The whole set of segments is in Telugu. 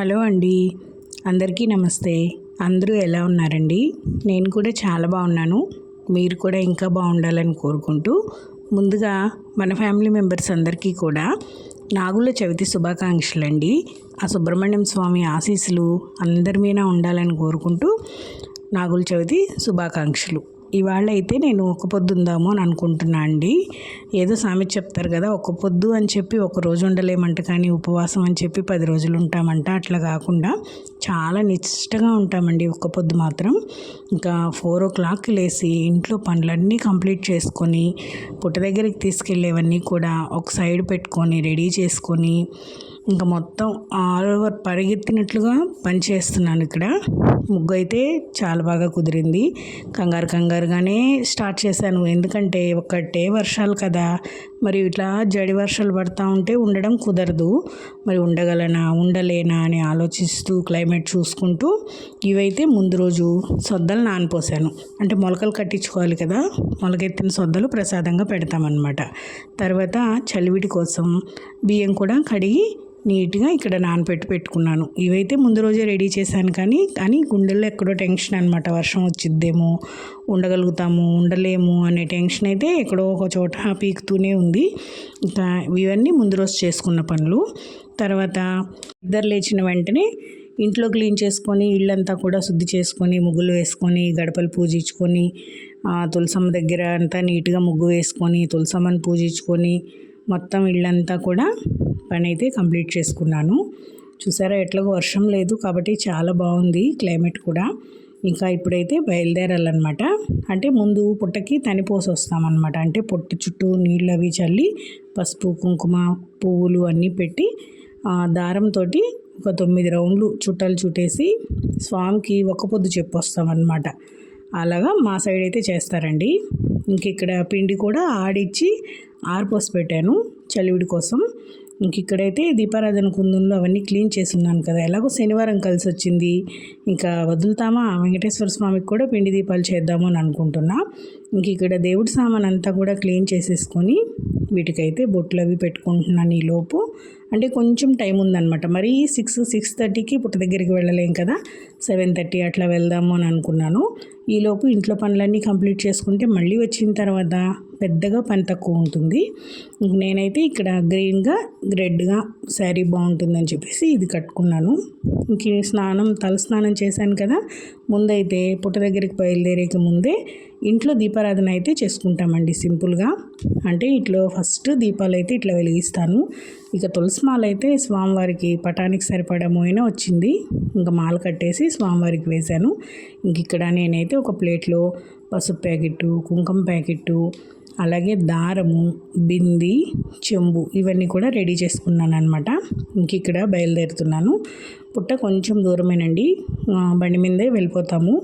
హలో అండి. అందరికీ నమస్తే. అందరూ ఎలా ఉన్నారండి? నేను కూడా చాలా బాగున్నాను. మీరు కూడా ఇంకా బాగుండాలని కోరుకుంటూ ముందుగా మన ఫ్యామిలీ మెంబర్స్ అందరికీ కూడా నాగుల చవితి శుభాకాంక్షలు అండి ఆ సుబ్రహ్మణ్యం స్వామి ఆశీస్సులు అందరి మీద ఉండాలని కోరుకుంటూ నాగుల చవితి శుభాకాంక్షలు. ఇవాళ అయితే నేను ఒక పొద్దు ఉందాము అని అనుకుంటున్నా అండి. ఏదో సామెత చెప్తారు కదా ఒక పొద్దు అని చెప్పి ఒక రోజు ఉండలేమంట కానీ ఉపవాసం అని చెప్పి పది రోజులు ఉంటామంట. అట్లా కాకుండా చాలా నిష్టగా ఉంటామండి ఒక పొద్దు మాత్రం. ఇంకా ఫోర్ ఓ క్లాక్ లేసి ఇంట్లో పనులన్నీ కంప్లీట్ చేసుకొని పుట్ట దగ్గరికి తీసుకెళ్ళేవన్నీ కూడా ఒక సైడ్ పెట్టుకొని రెడీ చేసుకొని ఇంకా మొత్తం ఆల్ ఓవర్ పరిగెత్తినట్లుగా పనిచేస్తున్నాను ఇక్కడ. ముగ్గు అయితే చాలా బాగా కుదిరింది. కంగారు కంగారుగానే స్టార్ట్ చేశాను. ఎందుకంటే ఒక్కటే వర్షాలు కదా. మరి ఇట్లా జడి వర్షాలు పడతా ఉంటే ఉండడం కుదరదు. మరి ఉండగలనా ఉండలేనా అని ఆలోచిస్తూ క్లైమేట్ చూసుకుంటూ ఇవైతే ముందు రోజు సొద్దలు నానిపోసాను అంటే మొలకలు కట్టించుకోవాలి కదా. మొలకెత్తిన సొద్దలు ప్రసాదంగా పెడతామన్నమాట. తర్వాత చలివిడి కోసం బియ్యం కూడా కడిగి నీట్గా ఇక్కడ నానపెట్టి పెట్టుకున్నాను. ఇవైతే ముందు రోజే రెడీ చేశాను కానీ కానీ గుండెల్లో ఎక్కడో టెన్షన్ అనమాట వర్షం వచ్చిద్దేమో ఉండగలుగుతాము ఉండలేము అనే టెన్షన్ అయితే ఎక్కడో ఒక చోట పీకుతూనే ఉంది. ఇంకా ఇవన్నీ ముందు రోజు చేసుకున్న పనులు. తర్వాత ఇద్దరు లేచిన వెంటనే ఇంట్లో క్లీన్ చేసుకొని ఇళ్ళంతా కూడా శుద్ధి చేసుకొని ముగ్గులు వేసుకొని గడపలు పూజించుకొని తులసమ్మ దగ్గర అంతా నీట్గా ముగ్గు వేసుకొని తులసమ్మని పూజించుకొని మొత్తం ఇళ్ళంతా కూడా పని అయితే కంప్లీట్ చేసుకున్నాను. చూసారా ఎట్లాగో వర్షం లేదు కాబట్టి చాలా బాగుంది క్లైమేట్ కూడా. ఇంకా ఇప్పుడైతే బయలుదేరాలన్నమాట. అంటే ముందు పుట్టకి తనిపోసి వస్తామన్నమాట అంటే పొట్టు చుట్టూ నీళ్ళు అవి చల్లి పసుపు కుంకుమ పువ్వులు అన్నీ పెట్టి దారంతో ఒక తొమ్మిది రౌండ్లు చుట్టాలు చుట్టేసి స్వామికి ఒక పొద్దు చెప్పొస్తామన్నమాట. అలాగా మా సైడ్ అయితే చేస్తారండి. ఇంక ఇక్కడ పిండి కూడా ఆడిచ్చి ఆరిపోసి పెట్టాను చలివిడి కోసం. ఇంక ఇక్కడైతే దీపారాధన కుందంలో అవన్నీ క్లీన్ చేసి ఉన్నాను కదా. ఎలాగో శనివారం కలిసి వచ్చింది. ఇంకా వదులుతామా? వెంకటేశ్వర స్వామికి కూడా పిండి దీపాలు చేద్దాము అని అనుకుంటున్నా. ఇంక ఇక్కడ దేవుడి సామాన్ అంతా కూడా క్లీన్ చేసేసుకొని వీటికైతే బొట్లు అవి పెట్టుకుంటున్నాను ఈ లోపు. అంటే కొంచెం టైం ఉందన్నమాట. మరీ సిక్స్ సిక్స్ థర్టీకి పుట్ట దగ్గరికి వెళ్ళలేం కదా. సెవెన్ థర్టీ అట్లా వెళ్దాము అని అనుకున్నాను. ఈలోపు ఇంట్లో పనులన్నీ కంప్లీట్ చేసుకుంటే మళ్ళీ వచ్చిన తర్వాత పెద్దగా పని తక్కువ ఉంటుంది నేనైతే ఇక్కడ గ్రీన్గా రెడ్గా శారీ బాగుంటుందని చెప్పేసి ఇది కట్టుకున్నాను. ఇంక స్నానం తల స్నానం చేశాను కదా ముందైతే పుట్ట దగ్గరికి బయలుదేరేక ముందే ఇంట్లో దీపారాధన అయితే చేసుకుంటామండి సింపుల్గా. అంటే ఇట్లో ఫస్ట్ దీపాలు అయితే ఇట్లా వెలిగిస్తాను. ఇక తులసి మాల అయితే స్వామివారికి పటానికి సరిపడా మోయిన వచ్చింది. ఇంకా మాల కట్టేసి స్వామివారికి వేశాను. ఇంక ఇక్కడ నేనైతే ఒక ప్లేట్లో పసుపు ప్యాకెట్టు కుంకుమ ప్యాకెట్టు అలాగే దారము బింది చెంబు ఇవన్నీ కూడా రెడీ చేసుకున్నాను అనమాట ఇంక ఇక్కడ బయలుదేరుతున్నాను. పుట్ట కొంచెం దూరమేనండి. బండి మీదే వెళ్ళిపోతాము.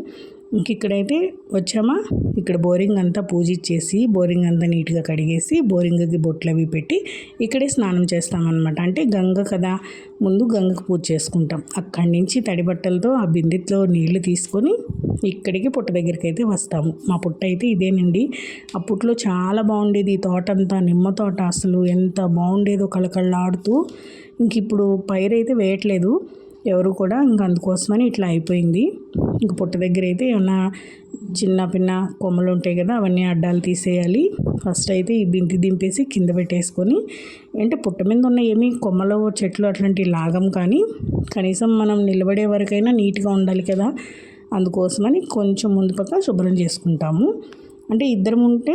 ఇంక ఇక్కడైతే వచ్చామా? ఇక్కడ బోరింగ్ అంతా పూజించేసి బోరింగ్ అంతా నీట్గా కడిగేసి బోరింగ్కి బొట్లు అవి పెట్టి ఇక్కడే స్నానం చేస్తామన్నమాట. అంటే గంగ కదా ముందు గంగకు పూజ చేసుకుంటాం. అక్కడి నుంచి తడి బట్టలతో ఆ బిందెట్లో నీళ్ళు తీసుకొని ఇక్కడికి పుట్ట దగ్గరికి అయితే వస్తాము. మా పుట్ట అయితే ఇదేనండి. అప్పట్లో చాలా బాగుండేది. ఈ తోట అంతా నిమ్మ తోట అసలు ఎంత బాగుండేదో కళకళలాడుతూ. ఇంక ఇప్పుడు పైరైతే వేయట్లేదు. ఎవరు కూడా ఇంక అందుకోసమని ఇట్లా అయిపోయింది. ఇంక పుట్ట దగ్గర అయితే ఏమన్నా చిన్న పిన్న కొమ్మలు ఉంటాయి కదా అవన్నీ అడ్డాలు తీసేయాలి. ఫస్ట్ అయితే ఈ బింతి దింపేసి కింద పెట్టేసుకొని అంటే పుట్ట మీద ఉన్న ఏమి కొమ్మలు చెట్లు అట్లాంటివి లాగం కానీ కనీసం మనం నిలబడే వరకైనా నీట్గా ఉండాలి కదా. అందుకోసమని కొంచెం ముందు పక్క శుభ్రం చేసుకుంటాము. అంటే ఇద్దరం ఉంటే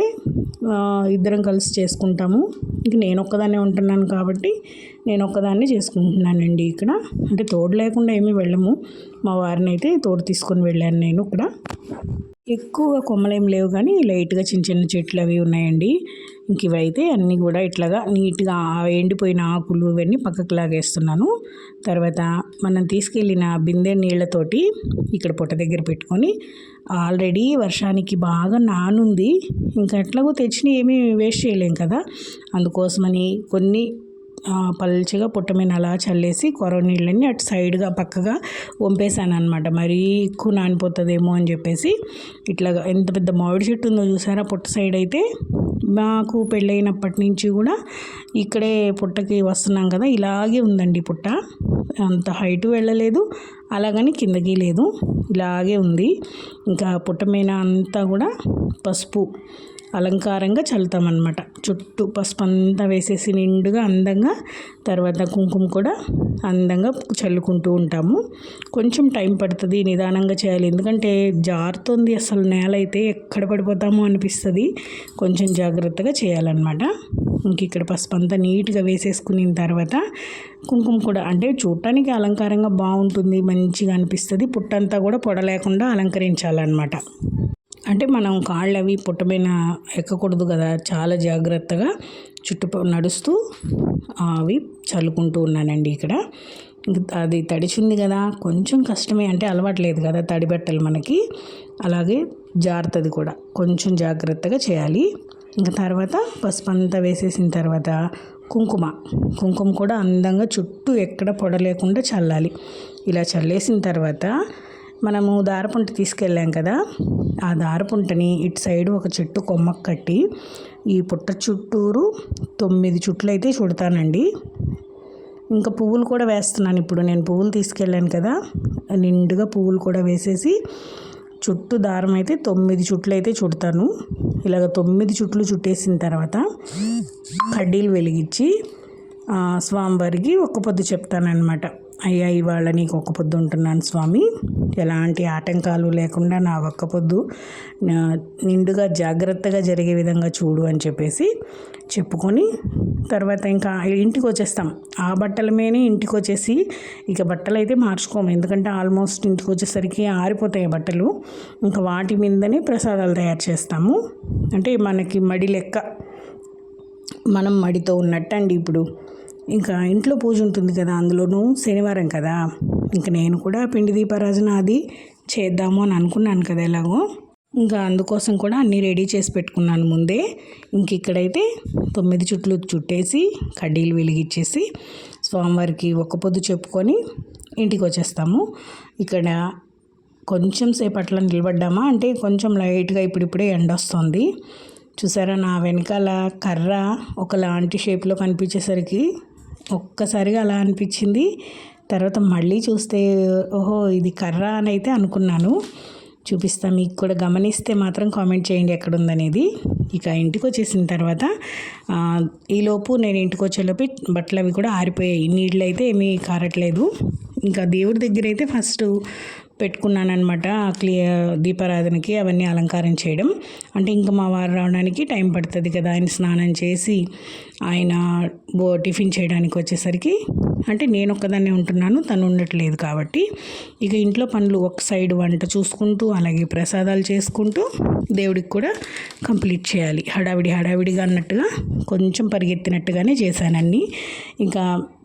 ఇద్దరం కలిసి చేసుకుంటాము. ఇంక నేను ఒక్కదాన్నే ఉంటున్నాను కాబట్టి నేను ఒక్కదాన్ని చేసుకుంటున్నానండి ఇక్కడ. అంటే తోడు లేకుండా ఏమీ వెళ్ళము. మా వారిని అయితే తోడు తీసుకొని వెళ్ళాను నేను ఇక్కడ. ఎక్కువగా కొమ్మలేం లేవు కానీ లైట్గా చిన్న చిన్న చెట్లు అవి ఉన్నాయండి. ఇంక ఇవైతే అన్నీ కూడా ఇట్లాగా నీట్గా ఎండిపోయిన ఆకులు ఇవన్నీ పక్కకు లాగేస్తున్నాను. తర్వాత మనం తీసుకెళ్ళిన బిందె నీళ్ళతోటి ఇక్కడ పొట్ట దగ్గర పెట్టుకొని ఆల్రెడీ వర్షానికి బాగా నానుంది. ఇంకా ఎట్లాగో తెచ్చిన ఏమీ వేస్ట్ చేయలేం కదా. అందుకోసమని కొన్ని పల్చగా పుట్ట మీద అలా చల్లేసి కొరవ నీళ్ళని అటు సైడ్గా పక్కగా వంపేశాను అనమాట మరీ ఎక్కువ నానిపోతుందేమో అని చెప్పేసి ఇట్లాగా ఎంత పెద్ద మామిడి చెట్టు ఉందో చూసారా? పుట్ట సైడ్ అయితే మాకు పెళ్ళైనప్పటి నుంచి కూడా ఇక్కడే పుట్టకి వస్తున్నాం కదా ఇలాగే ఉందండి పుట్ట. అంత హైట్ వెళ్ళలేదు అలాగని కిందకి లేదు ఇలాగే ఉంది. ఇంకా పుట్ట మీద అంతా కూడా పసుపు. అలంకారంగా చల్లుతామన్నమాట. చుట్టూ పసుపు అంతా వేసేసి నిండుగా అందంగా తర్వాత కుంకుమ కూడా అందంగా చల్లుకుంటూ ఉంటాము. కొంచెం టైం పడుతుంది నిదానంగా చేయాలి. ఎందుకంటే జారుతుంది అసలు నేల అయితే ఎక్కడ పడిపోతామో అనిపిస్తుంది. కొంచెం జాగ్రత్తగా చేయాలన్నమాట. ఇంక ఇక్కడ పసుపు అంతా నీట్గా వేసేసుకున్న తర్వాత కుంకుమ కూడా అంటే చూడటానికి అలంకారంగా బాగుంటుంది మంచిగా అనిపిస్తుంది. పుట్టంతా కూడా పొడలేకుండా అలంకరించాలన్నమాట. అంటే మనం కాళ్ళు అవి పుట్టమైన ఎక్కకూడదు కదా. చాలా జాగ్రత్తగా చుట్టుప నడుస్తూ అవి చల్లుకుంటూ ఉన్నానండి ఇక్కడ. అది తడిచింది కదా. కొంచెం కష్టమే. అంటే అలవాట్లేదు కదా తడి బట్టలు మనకి. అలాగే జారుతుంది కూడా. కొంచెం జాగ్రత్తగా చేయాలి. ఇంకా తర్వాత పసుపు అంతా వేసేసిన తర్వాత కుంకుమ. కుంకుమ కూడా అందంగా చుట్టూ ఎక్కడ పొడలేకుండా చల్లాలి. ఇలా చల్లేసిన తర్వాత మనము దారపుంట తీసుకెళ్ళాం కదా ఆ దారపుంటని ఇటు సైడ్ ఒక చెట్టు కొమ్మకు కట్టి ఈ పుట్ట చుట్టూరు తొమ్మిది చుట్లు అయితే చుడతానండి. ఇంకా పువ్వులు కూడా వేస్తున్నాను ఇప్పుడు. నేను పువ్వులు తీసుకెళ్ళాను కదా నిండుగా పువ్వులు కూడా వేసేసి చుట్టూ దారం అయితే తొమ్మిది చుట్లు అయితే చుడతాను. ఇలాగ తొమ్మిది చుట్లు చుట్టేసిన తర్వాత కడ్డీలు వెలిగించి స్వామివారికి ఒక్క పొద్దు చెప్తానన్నమాట. అయ్యా ఇవాళ నీకు ఒక్క పొద్దు ఉంటున్నాను స్వామి. ఎలాంటి ఆటంకాలు లేకుండా నా ఒక్క పొద్దు నిండుగా జాగ్రత్తగా జరిగే విధంగా చూడు అని చెప్పేసి చెప్పుకొని తర్వాత ఇంకా ఇంటికి వచ్చేస్తాం. ఆ బట్టల మీదనే ఇంటికి వచ్చేసి ఇక బట్టలు అయితే మార్చుకోము. ఎందుకంటే ఆల్మోస్ట్ ఇంటికి వచ్చేసరికి ఆరిపోతాయి బట్టలు. ఇంకా వాటి మీదనే ప్రసాదాలు తయారు చేస్తాము. అంటే మనకి మడి లెక్క మనం మడితో ఉన్నట్టండి ఇప్పుడు. ఇంకా ఇంట్లో పూజ ఉంటుంది కదా అందులోనూ శనివారం కదా. ఇంకా నేను కూడా పిండి దీపారాజన అది చేద్దాము అని అనుకున్నాను కదా ఎలాగో. ఇంకా అందుకోసం కూడా అన్నీ రెడీ చేసి పెట్టుకున్నాను ముందే. ఇంక ఇక్కడైతే తొమ్మిది చుట్లు చుట్టేసి కడ్డీలు వెలిగించేసి స్వామివారికి ఒక్క పొద్దు చెప్పుకొని ఇంటికి వచ్చేస్తాము. ఇక్కడ కొంచెం సేపు అట్లా నిలబడ్డామా అంటే కొంచెం లైట్గా ఇప్పుడిప్పుడే ఎండ వస్తుంది. చూసారా నా వెనకాల కర్ర ఒకలాంటి షేప్లో కనిపించేసరికి ఒక్కసారిగా అలా అనిపించింది. తర్వాత మళ్ళీ చూస్తే ఓహో ఇది కర్ర అని అయితే అనుకున్నాను. చూపిస్తాను మీకు కూడా గమనిస్తే మాత్రం కామెంట్ చేయండి ఎక్కడుందనేది. ఇక ఇంటికి వచ్చేసిన తర్వాత ఈలోపు నేను ఇంటికి వచ్చేలోపు బట్టలు అవి కూడా ఆరిపోయాయి. నీళ్ళు అయితే ఏమీ కారట్లేదు. ఇంకా దేవుడి దగ్గర అయితే ఫస్ట్ పెట్టుకున్నానమాట క్లియర్ దీపారాధనకి అవన్నీ అలంకారం చేయడం. అంటే ఇంకా మా వారు రావడానికి టైం పడుతుంది కదా ఆయన స్నానం చేసి ఆయన బో టిఫిన్ చేయడానికి వచ్చేసరికి అంటే నేను ఒక్కదాన్నే ఉంటున్నాను తను ఉండట్లేదు కాబట్టి. ఇక ఇంట్లో పనులు ఒక సైడ్ వంట చూసుకుంటూ అలాగే ప్రసాదాలు చేసుకుంటూ దేవుడికి కూడా కంప్లీట్ చేయాలి. హడావిడి హడావిడిగా అన్నట్టుగా కొంచెం పరిగెత్తినట్టుగానే చేశానన్నీ ఇంకా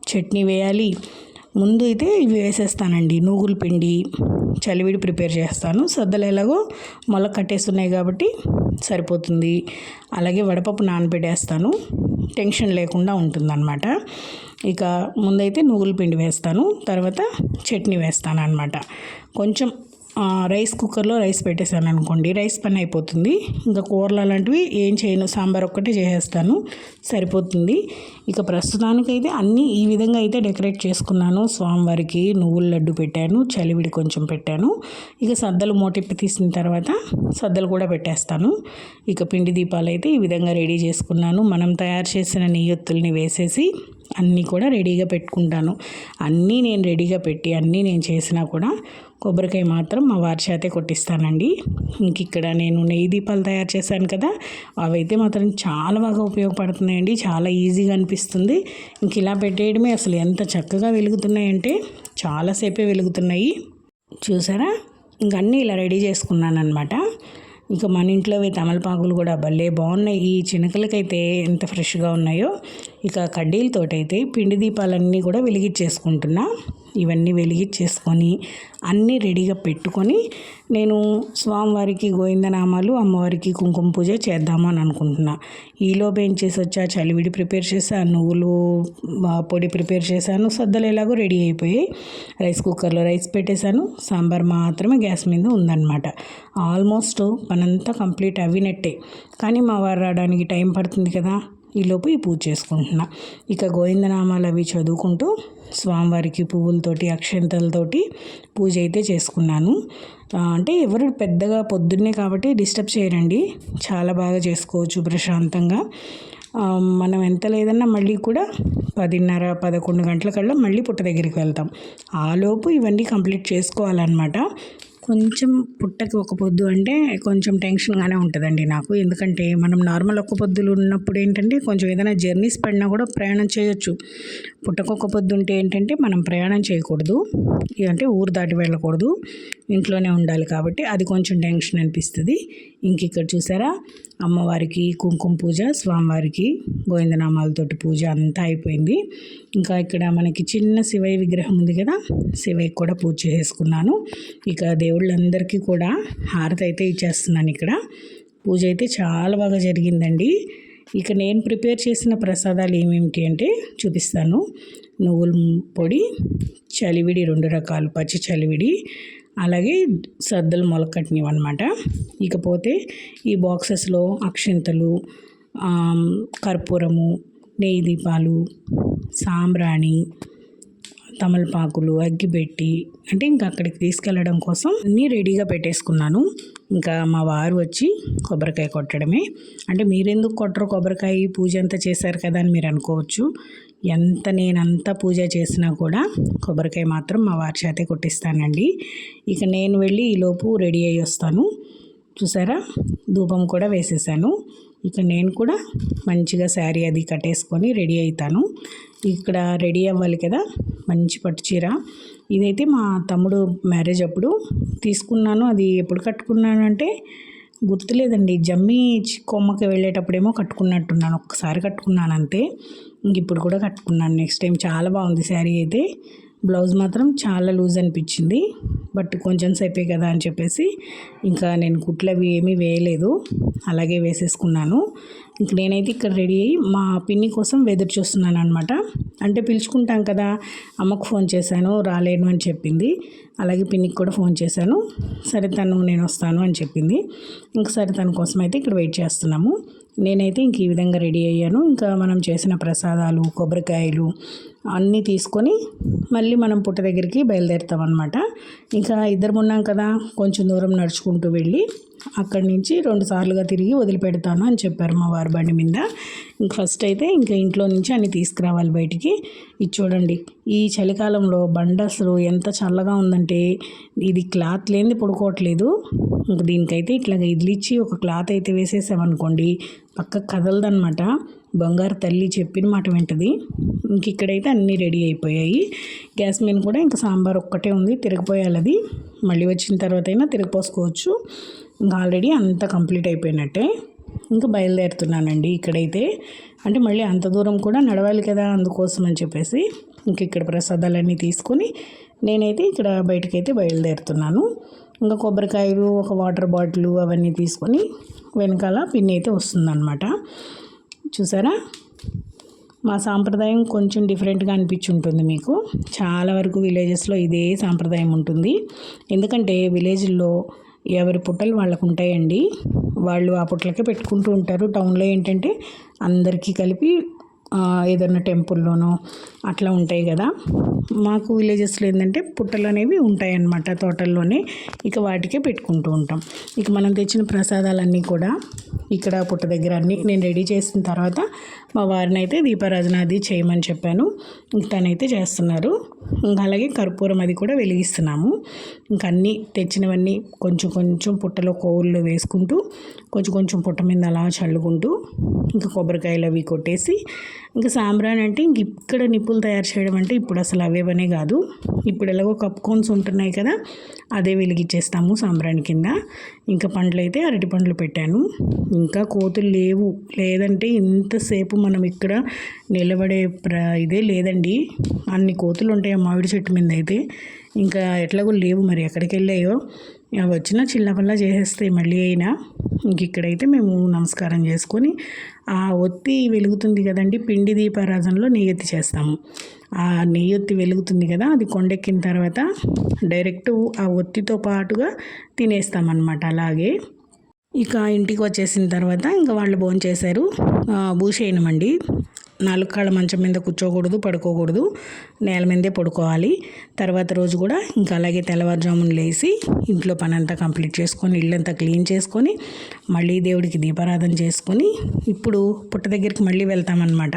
చట్నీ వేయాలి ముందు అయితే ఇవి వేసేస్తానండి. నూగుల పిండి చలివిడి ప్రిపేర్ చేస్తాను. సద్దలు ఎలాగో మొలక కట్టేస్తున్నాయి కాబట్టి సరిపోతుంది. అలాగే వడపప్పు నానబెట్టేస్తాను. టెన్షన్ లేకుండా ఉంటుందన్నమాట. ఇక ముందైతే నువ్వుల పిండి వేస్తాను. తర్వాత చట్నీ వేస్తాను అనమాట కొంచెం రైస్ కుక్కర్లో రైస్ పెట్టేశాను అనుకోండి రైస్ పని అయిపోతుంది. ఇంకా కూరలు అలాంటివి ఏం చేయను సాంబార్ ఒక్కటే చేసేస్తాను సరిపోతుంది. ఇక ప్రస్తుతానికైతే అన్నీ ఈ విధంగా అయితే డెకరేట్ చేసుకున్నాను. స్వామివారికి నువ్వుల లడ్డు పెట్టాను చలివిడి కొంచెం పెట్టాను. ఇక సద్దలు మోటిప్పి తీసిన తర్వాత సద్దలు కూడా పెట్టేస్తాను. ఇక పిండి దీపాలు అయితే ఈ విధంగా రెడీ చేసుకున్నాను. మనం తయారు చేసిన నెయ్యొత్తుల్ని వేసేసి అన్నీ కూడా రెడీగా పెట్టుకుంటాను. అన్నీ నేను రెడీగా పెట్టి అన్నీ నేను చేసినా కూడా కొబ్బరికాయ మాత్రం మా వారి చేతే కొట్టిస్తానండి. ఇంక ఇక్కడ నేను నెయ్యి దీపాలు తయారు చేశాను కదా అవైతే మాత్రం చాలా బాగా ఉపయోగపడుతున్నాయండి. చాలా ఈజీగా అనిపిస్తుంది. ఇంక ఇలా పెట్టేయడమే అసలు ఎంత చక్కగా వెలుగుతున్నాయంటే చాలాసేపే వెలుగుతున్నాయి. చూసారా? ఇంక అన్నీ ఇలా రెడీ చేసుకున్నాను అనమాట ఇక మన ఇంట్లో తమలపాకులు కూడా భలే బాగున్నాయి. ఈ చినకలకైతే ఎంత ఫ్రెష్గా ఉన్నాయో ఇక కడ్డీలతోటైతే పిండి దీపాలన్నీ కూడా వెలిగించేసుకుంటున్నా. ఇవన్నీ వెలిగించేసుకొని అన్నీ రెడీగా పెట్టుకొని నేను స్వామివారికి గోవిందనామాలు అమ్మవారికి కుంకుమ పూజ చేద్దాము అని అనుకుంటున్నా. ఈలోపు ఏం చేసి వచ్చా చలివిడి ప్రిపేర్ చేశాను నువ్వులు పొడి ప్రిపేర్ చేశాను సద్దలు ఎలాగో రెడీ అయిపోయాయి. రైస్ కుక్కర్లో రైస్ పెట్టేశాను సాంబార్ మాత్రమే గ్యాస్ మీద ఉందన్నమాట. ఆల్మోస్ట్ పనంతా కంప్లీట్ అవినట్టే కానీ మా వారు రావడానికి టైం పడుతుంది కదా. ఈలోపు ఈ పూజ చేసుకుంటున్నా. ఇక గోవిందనామాలు అవి చదువుకుంటూ స్వామివారికి పువ్వులతోటి అక్షంతలతోటి పూజ అయితే చేసుకున్నాను. అంటే ఎవరు పెద్దగా పొద్దున్నే కాబట్టి డిస్టర్బ్ చేయరండి. చాలా బాగా చేసుకోవచ్చు ప్రశాంతంగా. మనం ఎంత లేదన్నా మళ్ళీ కూడా పదిన్నర పదకొండు గంటల కల్లా మళ్ళీ పుట్ట దగ్గరికి వెళ్తాం. ఆలోపు ఇవన్నీ కంప్లీట్ చేసుకోవాలన్నమాట. కొంచెం పుట్టకి ఒక పొద్దు అంటే కొంచెం టెన్షన్గానే ఉంటుందండి నాకు. ఎందుకంటే మనం నార్మల్ ఒక్క పొద్దులు ఉన్నప్పుడు ఏంటంటే కొంచెం ఏదైనా జర్నీస్ పడినా కూడా ప్రయాణం చేయొచ్చు. పుట్టకు ఒక పొద్దు ఉంటే ఏంటంటే మనం ప్రయాణం చేయకూడదు. అంటే ఊరు దాటి వెళ్ళకూడదు. ఇంట్లోనే ఉండాలి కాబట్టి అది కొంచెం టెన్షన్ అనిపిస్తుంది. ఇంక ఇక్కడ చూసారా? అమ్మవారికి కుంకుమ పూజ స్వామివారికి గోవిందనామాలతోటి పూజ అంతా అయిపోయింది. ఇంకా ఇక్కడ మనకి చిన్న శివయ్య విగ్రహం ఉంది కదా శివయ్య కూడా పూజ చేసుకున్నాను. ఇక దేవుళ్ళందరికీ కూడా హారతి అయితే ఇచ్చేస్తున్నాను ఇక్కడ. పూజ అయితే చాలా బాగా జరిగిందండి. ఇక నేను ప్రిపేర్ చేసిన ప్రసాదాలు ఏమేమిటి అంటే చూపిస్తాను. నువ్వుల పొడి చలివిడి రెండు రకాలు పచ్చి చలివిడి అలాగే సద్దలు మొలకట్టినవి అనమాట ఇకపోతే ఈ బాక్సెస్లో అక్షింతలు కర్పూరము నెయ్యి దీపాలు సాంబ్రాణి తమలపాకులు అగ్గిపెట్టి అంటే ఇంకా అక్కడికి తీసుకెళ్ళడం కోసం అన్నీ రెడీగా పెట్టేసుకున్నాను. ఇంకా మా వారు వచ్చి కొబ్బరికాయ కొట్టడమే. అంటే మీరెందుకు కొట్టరు? కొబ్బరికాయ పూజ అంతా చేశారు కదా అని మీరు అనుకోవచ్చు. ఎంత నేనంత పూజ చేసినా కూడా కొబ్బరికాయ మాత్రం మా వారి చేతే కొట్టిస్తానండి. ఇక నేను వెళ్ళి ఈలోపు రెడీ అయ్యి వస్తాను. చూసారా? ధూపం కూడా వేసేసాను. ఇక నేను కూడా మంచిగా శారీ అది కట్టేసుకొని రెడీ అవుతాను ఇక్కడ రెడీ అవ్వాలి కదా? మంచి పట్టు చీర. ఇదైతే మా తమ్ముడు మ్యారేజ్ అప్పుడు తీసుకున్నాను. అది ఎప్పుడు కట్టుకున్నాను అంటే గుర్తులేదండి. జమ్మి చి- కొమ్మకి వెళ్ళేటప్పుడేమో కట్టుకున్నట్టున్నాను. ఒక్కసారి కట్టుకున్నాను అంతే ఇంక ఇప్పుడు కూడా కట్టుకున్నాను. నెక్స్ట్ టైం చాలా బాగుంది శారీ అయితే. బ్లౌజ్ మాత్రం చాలా లూజ్ అనిపించింది. బట్ కొంచెం సేపే కదా అని చెప్పేసి ఇంకా నేను కుట్లు అవి ఏమీ వేయలేదు. అలాగే వేసేసుకున్నాను. ఇంక నేనైతే ఇక్కడ రెడీ అయ్యి మా పిన్ని కోసం ఎదురు చూస్తున్నాను అనమాట అంటే పిలుచుకుంటాం కదా అమ్మకు ఫోన్ చేశాను రాలేను అని చెప్పింది. అలాగే పిన్నికి కూడా ఫోన్ చేశాను. సరే తను నేను వస్తాను అని చెప్పింది. ఇంక సరే తన కోసం అయితే ఇక్కడ వెయిట్ చేస్తున్నాము. నేనైతే ఇంక ఈ విధంగా రెడీ అయ్యాను. ఇంకా మనం చేసిన ప్రసాదాలు కొబ్బరికాయలు అన్నీ తీసుకొని మళ్ళీ మనం పుట్ట దగ్గరికి బయలుదేరుతాం అనమాట ఇంకా ఇద్దరు ఉన్నాం కదా కొంచెం దూరం నడుచుకుంటూ వెళ్ళి అక్కడి నుంచి రెండు సార్లుగా తిరిగి వదిలిపెడతాను అని చెప్పారు మా వారి బండి మీద. ఇంక ఫస్ట్ అయితే ఇంకా ఇంట్లో నుంచి అన్ని తీసుకురావాలి బయటికి. ఇది చూడండి ఈ చలికాలంలో బండి అసలు ఎంత చల్లగా ఉందంటే ఇది క్లాత్ లేనిది పడుకోవట్లేదు. ఇంక దీనికైతే ఇట్లాగా ఇదిలిచ్చి ఒక క్లాత్ అయితే వేసేసామనుకోండి పక్క కదలదనమాట బంగారు తల్లి చెప్పిన మాట వింటది. ఇంక ఇక్కడైతే అన్నీ రెడీ అయిపోయాయి. గ్యాస్ మీద కూడా ఇంకా సాంబార్ ఒక్కటే ఉంది తిరగపోయాలి అది. మళ్ళీ వచ్చిన తర్వాత అయినా తిరగపోసుకోవచ్చు. ఇంకా ఆల్రెడీ అంతా కంప్లీట్ అయిపోయినట్టే. ఇంకా బయలుదేరుతున్నానండి ఇక్కడైతే. అంటే మళ్ళీ అంత దూరం కూడా నడవాలి కదా అందుకోసం అని చెప్పేసి ఇంక ఇక్కడ ప్రసాదాలన్నీ తీసుకొని నేనైతే ఇక్కడ బయటకైతే బయలుదేరుతున్నాను. ఇంకా కొబ్బరికాయలు ఒక వాటర్ బాటిల్ అవన్నీ తీసుకొని వెనకాల పిన్ని అయితే వస్తుందన్నమాట. చూసారా? మా సాంప్రదాయం కొంచెం డిఫరెంట్గా అనిపించి ఉంటుంది మీకు. చాలా వరకు విలేజెస్లో ఇదే సాంప్రదాయం ఉంటుంది. ఎందుకంటే విలేజ్లో ఎవరి పుట్టలు వాళ్ళకు ఉంటాయండి వాళ్ళు ఆ పుట్లకే పెట్టుకుంటూ ఉంటారు. టౌన్లో ఏంటంటే అందరికీ కలిపి ఏదైనా టెంపుల్లోనో అట్లా ఉంటాయి కదా. మాకు విలేజెస్లో ఏంటంటే పుట్టలు అనేవి ఉంటాయన్నమాట తోటల్లోనే. ఇక వాటికే పెట్టుకుంటూ ఉంటాం. ఇక మనం తెచ్చిన ప్రసాదాలన్నీ కూడా ఇక్కడ పుట్ట దగ్గర అన్నీ నేను రెడీ చేసిన తర్వాత మా వారిని అయితే దీపారాజన అది చేయమని చెప్పాను. తనైతే చేస్తున్నారు. ఇంకా అలాగే కర్పూరం అది కూడా వెలిగిస్తున్నాము. ఇంక అన్నీ తెచ్చినవన్నీ కొంచెం కొంచెం పుట్టలో కోవుల్లో వేసుకుంటూ కొంచెం కొంచెం పుట్ట మీద అలా చల్లుకుంటూ ఇంకా కొబ్బరికాయలు అవి కొట్టేసి ఇంకా సాంబ్రాన్ అంటే ఇంక ఇక్కడ నిప్పులు తయారు చేయడం అంటే ఇప్పుడు అసలు అవేవనే కాదు. ఇప్పుడు ఎలాగో కప్ కోన్స్ ఉంటున్నాయి కదా అదే వెలిగించేస్తాము సాంబ్రాన్ కింద. ఇంకా పండ్లు అయితే అరటి పండ్లు పెట్టాను. ఇంకా కోతులు లేవు. లేదంటే ఇంతసేపు మనం ఇక్కడ నిలబడే ప్ర ఇదే లేదండి. అన్ని కోతులు ఉంటాయి ఆ మామిడి చెట్టు మీద అయితే. ఇంకా ఎట్లాగో లేవు మరి ఎక్కడికి వెళ్ళాయో వచ్చిన చిల్లపల్లా చేసేస్తాయి మళ్ళీ అయినా. ఇంక ఇక్కడైతే మేము నమస్కారం చేసుకొని ఆ ఒత్తి వెలుగుతుంది కదండి పిండి దీపారాధనలో నెయ్యొత్తి చేస్తాము. ఆ నెయ్యొత్తి వెలుగుతుంది కదా అది కొండెక్కిన తర్వాత డైరెక్ట్ ఆ ఒత్తితో పాటుగా తినేస్తామన్నమాట అలాగే. ఇక ఇంటికి వచ్చేసిన తర్వాత ఇంకా వాళ్ళు భోజనం చేశారు అండి నాలుగు కాళ్ళ మంచం మీద కూర్చోకూడదు పడుకోకూడదు. నేల మీదే పడుకోవాలి. తర్వాత రోజు కూడా ఇంకా అలాగే తెల్లవారుజామున లేచి ఇంట్లో పని అంతా కంప్లీట్ చేసుకొని ఇల్లంతా క్లీన్ చేసుకొని మళ్ళీ దేవుడికి దీపారాధన చేసుకొని ఇప్పుడు పుట్ట దగ్గరికి మళ్ళీ వెళ్తామన్నమాట.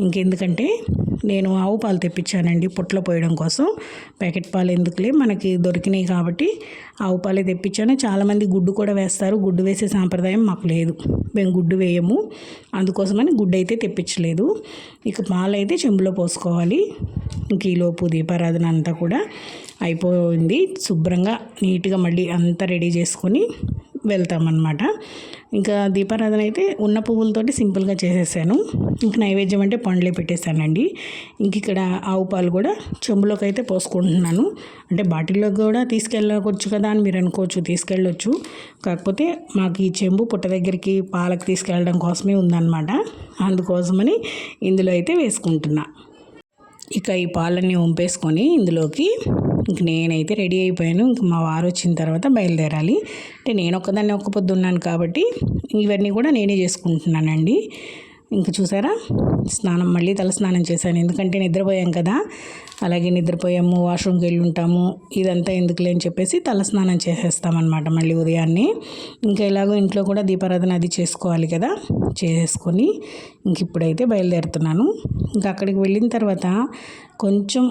ఇంకెందుకంటే నేను ఆవు పాలు తెప్పించానండి పుట్టలో పోయడం కోసం. ప్యాకెట్ పాలు ఎందుకులే? మనకి దొరికినాయి కాబట్టి ఆవు పాలే తెప్పించాను. చాలామంది గుడ్డు కూడా వేస్తారు. గుడ్డు వేసే సాంప్రదాయం మాకు లేదు. మేము గుడ్డు వేయము. అందుకోసమని గుడ్డు అయితే తెప్పించలేదు. ఇక పాలు అయితే చెంబులో పోసుకోవాలి. ఇంక ఈలోపు దీపారాధన అంతా కూడా అయిపోయింది. శుభ్రంగా నీట్గా మళ్ళీ అంతా రెడీ చేసుకొని వెళ్తామన్నమాట. ఇంకా దీపారాధన అయితే ఉన్న పువ్వులతోటి సింపుల్గా చేసేసాను. ఇంకా నైవేద్యం అంటే పండ్లే పెట్టేశానండి. ఇంక ఇక్కడ ఆవు పాలు కూడా చెంబులోకి అయితే పోసుకుంటున్నాను. అంటే బాటిల్లో కూడా తీసుకెళ్ళవచ్చు కదా అని మీరు అనుకోవచ్చు తీసుకెళ్ళొచ్చు. కాకపోతే మాకు ఈ చెంబు పుట్ట దగ్గరికి పాలకు తీసుకెళ్ళడం కోసమే ఉందన్నమాట. అందుకోసమని ఇందులో అయితే వేసుకుంటున్నా. ఇక ఈ పాలన్నీ వంపేసుకొని ఇందులోకి ఇంక నేనైతే రెడీ అయిపోయాను. ఇంక మా వారు వచ్చిన తర్వాత బయలుదేరాలి. అంటే నేను ఒక్కదాన్ని ఒక్క పొద్దు ఉన్నాను కాబట్టి ఇవన్నీ కూడా నేనే చేసుకుంటున్నానండి. ఇంక చూసారా? స్నానం మళ్ళీ తల స్నానం చేశాను. ఎందుకంటే నిద్రపోయాం కదా. అలాగే నిద్రపోయాము వాష్రూమ్కి వెళ్ళి ఉంటాము ఇదంతా ఎందుకులే అని చెప్పేసి తల స్నానం చేసేస్తామన్నమాట మళ్ళీ ఉదయాన్నే. ఇంకా ఎలాగో ఇంట్లో కూడా దీపారాధన అది చేసుకోవాలి కదా. చేసుకొని ఇంక ఇప్పుడైతే బయలుదేరుతున్నాను. ఇంకా అక్కడికి వెళ్ళిన తర్వాత కొంచెం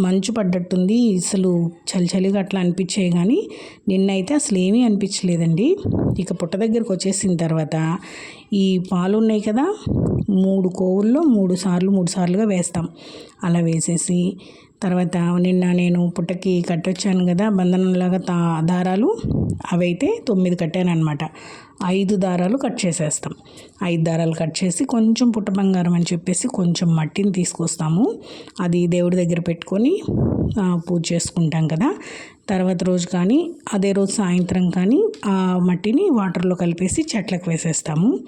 మంచు పడ్డట్టుంది. అసలు చలి చలిగా అట్లా అనిపించాయి కానీ నిన్నైతే అసలు ఏమీ అనిపించలేదండి. ఇక పుట్ట దగ్గరకు వచ్చేసిన తర్వాత ఈ పాలు ఉన్నాయి కదా మూడు కోవుల్లో మూడు సార్లు మూడు సార్లుగా వేస్తాం. అలా వేసేసి తర్వాత నిన్న నేను పుట్టకి కట్టొచ్చాను కదా బంధనంలాగా తా దారాలు అవైతే తొమ్మిది కట్టాను అనమాట ఐదు దారాలు కట్ చేసేస్తాం. ఐదు దారాలు కట్ చేసి కొంచెం పుట్ట బంగారం అని చెప్పేసి కొంచెం మట్టిని తీసుకొస్తాము. అది దేవుడి దగ్గర పెట్టుకొని పూజ చేసుకుంటాం కదా. తర్వాత రోజు కానీ అదే రోజు సాయంత్రం కానీ ఆ మట్టిని వాటర్లో కలిపేసి చెట్లకు వేసేస్తాము.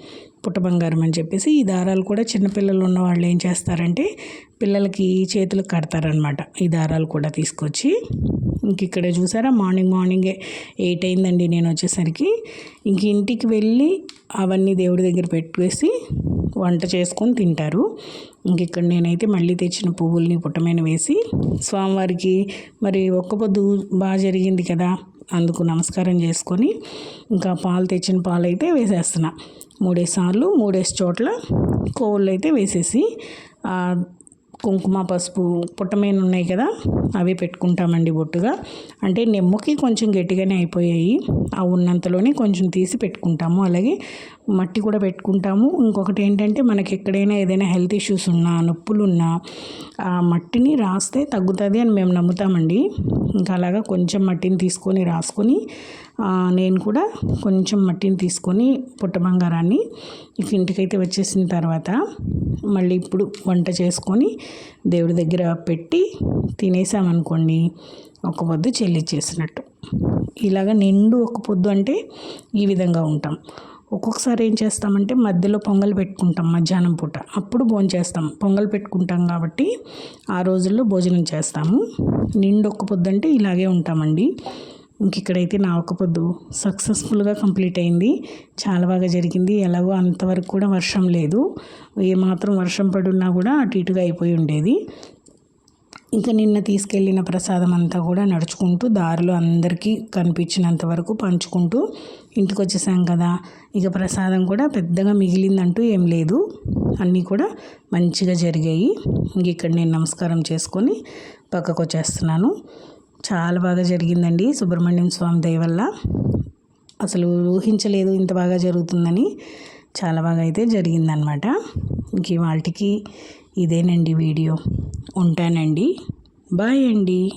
పుట్ట బంగారం అని చెప్పేసి ఈ దారాలు కూడా చిన్నపిల్లలు ఉన్న వాళ్ళు ఏం చేస్తారంటే పిల్లలకి చేతులకు కడతారనమాట ఈ దారాలు కూడా తీసుకొచ్చి ఇంక ఇక్కడ చూసారా? మార్నింగ్ మార్నింగే ఎయిట్ అయిందండి నేను వచ్చేసరికి. ఇంక ఇంటికి వెళ్ళి అవన్నీ దేవుడి దగ్గర పెట్టేసి వంట చేసుకొని తింటారు. ఇంక ఇక్కడ నేనైతే మళ్ళీ తెచ్చిన పువ్వుల్ని పుట్టమైన వేసి స్వామివారికి మరి ఒక్క పొద్దు బాగా జరిగింది కదా అందుకు నమస్కారం చేసుకొని ఇంకా పాలు తెచ్చిన పాలు అయితే వేసేస్తున్నా. మూడేసార్లు మూడేసి చోట్ల కోళ్ళు అయితే వేసేసి కుంకుమ పసుపు పుట్టమైన ఉన్నాయి కదా అవి పెట్టుకుంటామండి బొట్టుగా. అంటే నెమ్మకి కొంచెం గట్టిగానే అయిపోయాయి. ఆ ఉన్నంతలోనే కొంచెం తీసి పెట్టుకుంటాము. అలాగే మట్టి కూడా పెట్టుకుంటాము. ఇంకొకటి ఏంటంటే మనకి ఎక్కడైనా ఏదైనా హెల్త్ ఇష్యూస్ ఉన్నా నొప్పులు ఉన్నా ఆ మట్టిని రాస్తే తగ్గుతుంది అని మేము నమ్ముతామండి. ఇంకా అలాగా కొంచెం మట్టిని తీసుకొని రాసుకొని నేను కూడా కొంచెం మట్టిని తీసుకొని పుట్ట బంగారాన్ని ఇక ఇంటికైతే వచ్చేసిన తర్వాత మళ్ళీ ఇప్పుడు వంట చేసుకొని దేవుడి దగ్గర పెట్టి తినేసామనుకోండి ఒక పొద్దు చెల్లిచ్చేసినట్టు ఇలాగ నిండు ఒక పొద్దు అంటే ఈ విధంగా ఉంటాం. ఒక్కొక్కసారి ఏం చేస్తామంటే మధ్యలో పొంగల్ పెట్టుకుంటాం మధ్యాహ్నం పూట. అప్పుడు భోజనం చేస్తాం. పొంగల్ పెట్టుకుంటాం కాబట్టి ఆ రోజుల్లో భోజనం చేస్తాము. నిండు ఒక్క పొద్దు అంటే ఇలాగే ఉంటామండి. ఇంక ఇక్కడైతే నా ఒక పొద్దు సక్సెస్ఫుల్గా కంప్లీట్ అయింది. చాలా బాగా జరిగింది. ఎలాగో అంతవరకు కూడా వర్షం లేదు. ఏమాత్రం వర్షం పడున్నా కూడా అటు ఇటుగా అయిపోయి ఉండేది. ఇంకా నిన్న తీసుకెళ్ళిన ప్రసాదం అంతా కూడా నడుచుకుంటూ దారిలో అందరికీ కనిపించినంత వరకు పంచుకుంటూ ఇంటికి వచ్చేసాం కదా ఇక ప్రసాదం కూడా పెద్దగా మిగిలిందంటూ ఏం లేదు. అన్నీ కూడా మంచిగా జరిగాయి. ఇంక ఇక్కడ నేను నమస్కారం చేసుకొని పక్కకు వచ్చేస్తున్నాను చాలా బాగా జరిగిందండి సుబ్రహ్మణ్యం స్వామి దయ వల్ల. అసలు ఊహించలేదు ఇంత బాగా జరుగుతుందని. చాలా బాగా అయితే జరిగిందనమాట. ఇంక వాటికి ఇదేనండి వీడియో. ఉంటానండి. బాయ్ అండి.